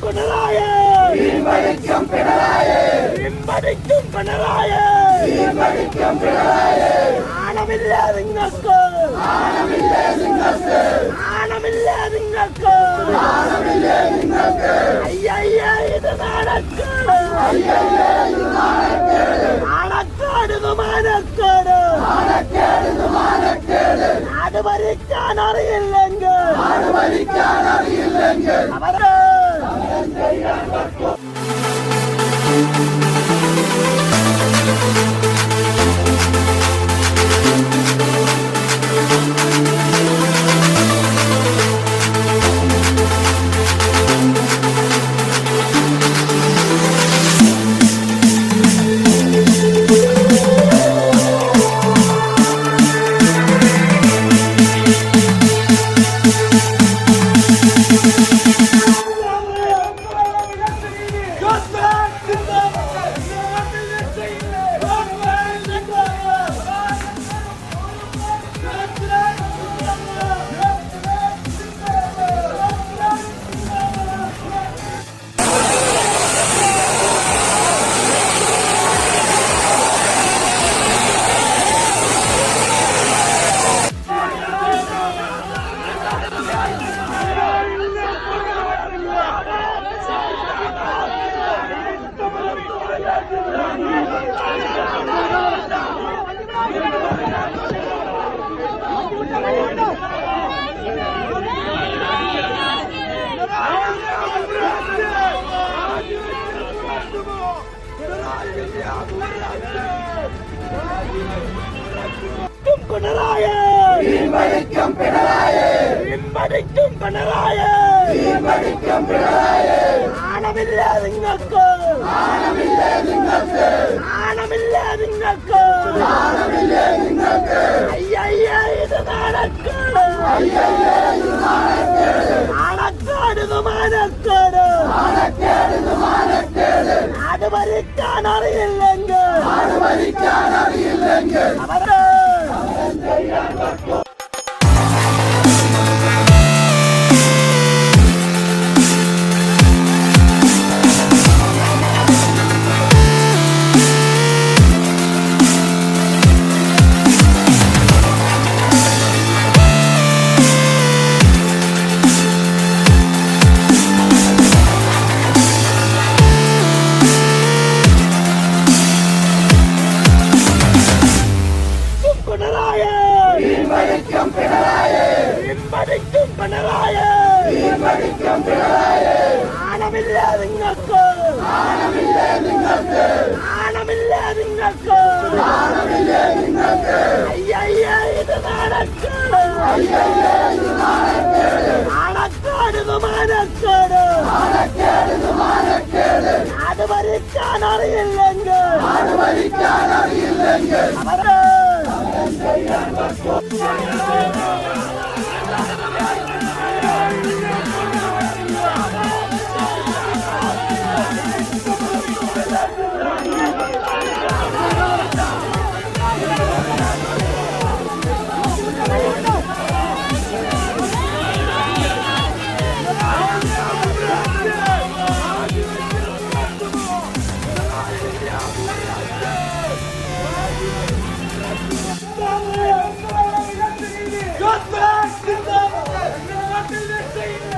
പിണറായ പിൻവലിക്കും പിണറായി പിൻവലിക്കും പിണറായ പിൻവലിക്കും പിണറായി ആണമില്ല നിങ്ങൾക്ക് ആണമില്ലേ നിങ്ങൾക്ക് ആണമില്ല നിങ്ങൾക്ക് ആണമില്ലേ നിങ്ങൾക്ക് അയ്യയ്യ ഇത് നാണക്കേട് അയ്യയ്യേ ഇത് മാനക്കേട് നാണക്കേട് ഇത് മാനക്കേട് നാട് ഭരിക്കാൻ അറിയില്ലെങ്കിൽ. ഭരിക്കാൻ അറിയില്ലെങ്കിൽ. അവർ പിണറായ പിൻവലിക്കും പിണറായി പിൻവലിക്കും പിണറായ പിൻവലിക്കും ആണമില്ല നിങ്ങൾക്ക് ആണമില്ലേ നിങ്ങൾക്ക് ആണമില്ല നിങ്ങൾക്ക് ആണമില്ലേ നിങ്ങൾക്ക് അയ്യയ്യ ഇത് നാണക്കേട്. അയ്യയ്യേ ഇത് നാണക്കേട്. നാണക്കേട് നാണക്കേട് ഇത് മാനക്കേട്. നാട് ഭരിക്കാൻ അറിയില്ലെങ്കിൽ. നാട് ഭരിക്കാൻ അറിയില്ലെങ്കിൽ അവർ പിണറായി ആണമില്ല നിങ്ങൾക്ക് ആണമില്ല നിങ്ങൾക്ക് അയ്യയ്യ ഇത് നാണക്ക് ആണക്കാട് മാനക്കാട് അത് ഭരിക്കാൻ അറിയില്ലെങ്കിൽ അത് ഭരിക്കാൻ അറിയില്ലെങ്കിൽ അവരെ Götmek! Götmek! Götmek! Götmek!